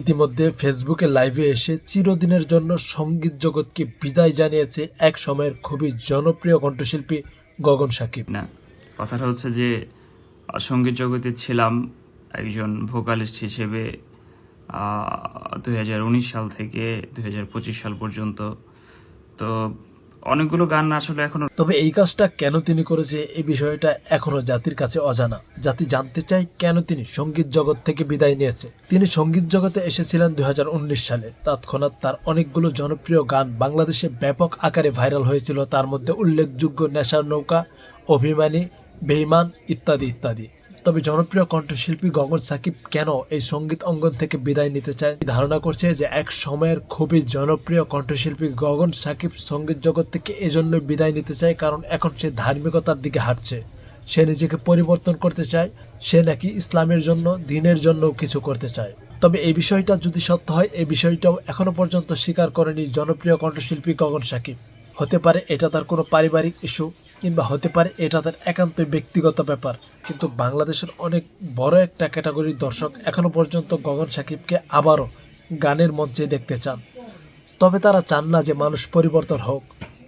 ইতিমধ্যে ফেসবুকে লাইভে এসে চিরদিনের জন্য সংগীত জগৎকে বিদায় জানিয়েছে এক সময়ের খুবই জনপ্রিয় কণ্ঠশিল্পী গগন সাকিব। না, কথাটা হচ্ছে যে, সংগীত জগতে ছিলাম একজন ভোকালিস্ট হিসেবে দুই হাজার উনিশ সাল থেকে দুই হাজার পঁচিশ সাল পর্যন্ত। তো অনেকগুলো গান আসলে এখনও তবে এই কাজটা কেন তিনি করেছে এই বিষয়টা এখনও জাতির কাছে অজানা? জাতি জানতে চায় কেন তিনি সংগীত জগৎ থেকে বিদায় নিয়েছে? তিনি সংগীত জগতে এসেছিলেন দুই হাজার উনিশ সালে। তৎক্ষণাৎ তার অনেকগুলো জনপ্রিয় গান বাংলাদেশে ব্যাপক আকারে ভাইরাল হয়েছিল। তার মধ্যে উল্লেখযোগ্য নেশার নৌকা, অভিমানী বেইমান ইত্যাদি ইত্যাদি। তবে জনপ্রিয় কণ্ঠশিল্পী গগন সাকিব কেন এই সংগীত অঙ্গন থেকে বিদায় নিতে চায়? ধারণা করছে যে এক সময়ের খুবই জনপ্রিয় কণ্ঠশিল্পী গগন সাকিব সংগীত জগৎ থেকে এজন্যই বিদায় নিতে চায় কারণ এখন সে ধার্মিকতার দিকে হাঁটছে। সে নিজেকে পরিবর্তন করতে চায়, সে নাকি ইসলামের জন্য, দিনের জন্য কিছু করতে চায়। তবে এই বিষয়টা যদি সত্য হয়, এই বিষয়টাও এখনও পর্যন্ত স্বীকার করেনি জনপ্রিয় কণ্ঠশিল্পী গগন সাকিব। হতে পারে এটা তার কোনো পারিবারিক ইস্যু কিংবা হতে পারে এটা তার একান্তই ব্যক্তিগত ব্যাপার। কিন্তু বাংলাদেশের অনেক বড় একটা ক্যাটাগরির দর্শক এখনও পর্যন্ত গগন সাকিবকে আবারও গানের মঞ্চে দেখতে চান। তবে তারা চান না যে মানুষ পরিবর্তন হোক।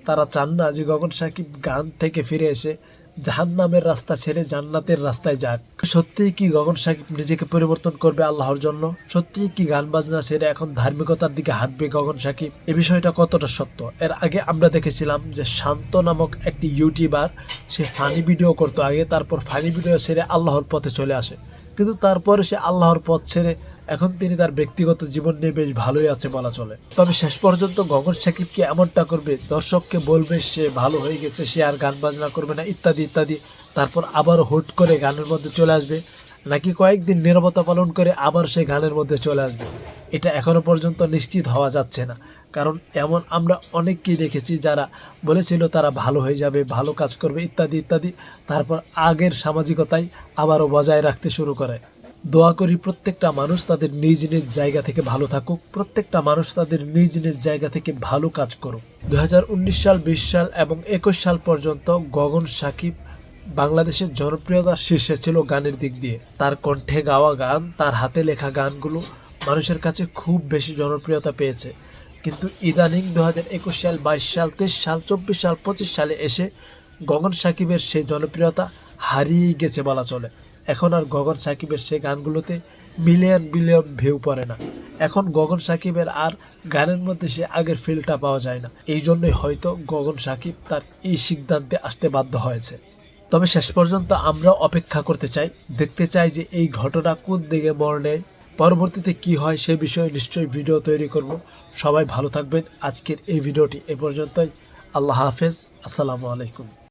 তারা চান না যে গগন সাকিব গান থেকে ফিরে এসে জাহান্নামের রাস্তা ছেড়ে জান্নাতের রাস্তায় যাক। সত্যিই কি গগন সাকিব নিজেকে পরিবর্তন করবে আল্লাহর জন্য? সত্যিই কি গান বাজনা ছেড়ে এখন ধার্মিকতার দিকে হাঁটবে গগন সাকিব? এ বিষয়টা কতটা সত্য? এর আগে আমরা দেখেছিলাম যে শান্ত নামক একটি ইউটিউবার, সে ফানি ভিডিও করতো আগে, তারপর ফানি ভিডিও ছেড়ে আল্লাহর পথে চলে আসে। কিন্তু তারপরে সে আল্লাহর পথ ছেড়ে এখন তিনি তার ব্যক্তিগত জীবন নিয়ে বেশ ভালোই আছে বলা চলে। তবে শেষ পর্যন্ত গগন সাকিব কি এমনটা করবে? দর্শককে বলবে সে ভালো হয়ে গেছে, সে আর গান বাজনা করবে না, ইত্যাদি ইত্যাদি। তারপর আবার হুট করে গানের মধ্যে চলে আসবে। নাকি কয়েকদিন নীরবতা পালন করে আবার সে গানের মধ্যে চলে আসবে? এটা এখনও পর্যন্ত নিশ্চিত হওয়া যাচ্ছে না। কারণ এমন আমরা অনেককেই দেখেছি যারা বলেছিল তারা ভালো হয়ে যাবে, ভালো কাজ করবে, ইত্যাদি ইত্যাদি। তারপর আগের সামাজিকতাই আবারও বজায় রাখতে শুরু করে। দোয়া করি প্রত্যেকটা মানুষ তাদের নিজ নিজ জায়গা থেকে ভালো থাকুক, প্রত্যেকটা মানুষ তাদের নিজ নিজ জায়গা থেকে ভালো কাজ করুক। দু হাজার উনিশ সাল, বিশ সাল এবং একুশ সাল পর্যন্ত গগন সাকিব বাংলাদেশের জনপ্রিয়তার শীর্ষে ছিল গানের দিক দিয়ে। তার কণ্ঠে গাওয়া গান, তার হাতে লেখা গানগুলো মানুষের কাছে খুব বেশি জনপ্রিয়তা পেয়েছে। কিন্তু ইদানিং দু একুশ সাল, বাইশ সাল, তেইশ সাল, চব্বিশ সাল, পঁচিশ সালে এসে গগন সাকিবের সেই জনপ্রিয়তা হারিয়ে গেছে বলা চলে। এখন আর গগন সাকিবের সেই গানগুলোতে মিলিয়ন বিলিয়ন ভিউ পড়ে না। এখন গগন সাকিবের আর গানের মধ্যে সে আগের ফিলটা পাওয়া যায় না। এই জন্যই হয়তো গগন সাকিব তার এই সিদ্ধান্তে আসতে বাধ্য হয়েছে। তবে শেষ পর্যন্ত আমরা অপেক্ষা করতে চাই, দেখতে চাই যে এই ঘটনা কোন দিকে মোড় নেয় পরবর্তীতে কি হয় সে বিষয়ে নিশ্চয়ই ভিডিও তৈরি করব। সবাই ভালো থাকবেন। আজকের এই ভিডিওটি এ পর্যন্তই। আল্লাহ হাফেজ। আসসালামু আলাইকুম।